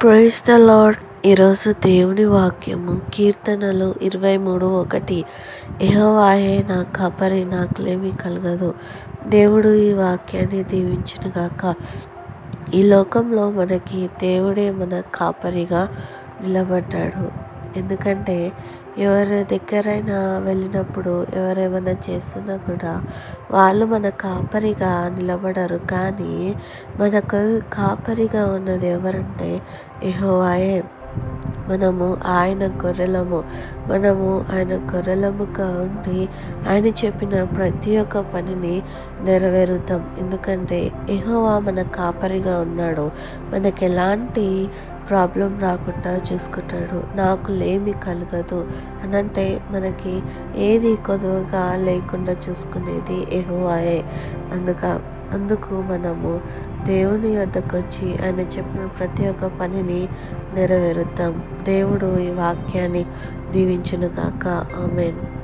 Praise the lord ఈరోజు దేవుని వాక్యము కీర్తనలు ఇరవై మూడు ఒకటి. యెహోవాయే నా కాపరి నాకులేమీ కలగదు. దేవుడు ఈ వాక్యాన్ని దీవించిన గాక. ఈ లోకంలో మనకి దేవుడే మన కాపరిగా నిలబడ్డాడు. ఎందుకంటే ఎవరి దగ్గరైనా వెళ్ళినప్పుడు ఎవరేమైనా చేస్తున్నా కూడా వాళ్ళు మన కాపరిగా నిలబడరు. కానీ మనకు కాపరిగా ఉన్నది ఎవరంటే యెహోవాయే. మనము ఆయన గొర్రెలము. మనము ఆయన గొర్రెలముగా ఉండి ఆయన చెప్పిన ప్రతి ఒక్క పనిని నెరవేరుద్దాం ఎందుకంటే ఎహోవా మన కాపరిగా ఉన్నాడు. మనకి ఎలాంటి ప్రాబ్లం రాకుండా చూసుకుంటాడు. నాకు లేమి కలగదు అని అంటే మనకి ఏది కొదువుగా లేకుండా చూసుకునేది ఎహోవాయే అందుక అందుకు మనము దేవుని వద్దకు వచ్చి ఆయన చెప్పిన ప్రతి ఒక్క పనిని నెరవేరుద్దాం. దేవుడు ఈ వాక్యాన్ని దీవించునుగాక. ఆమెన్.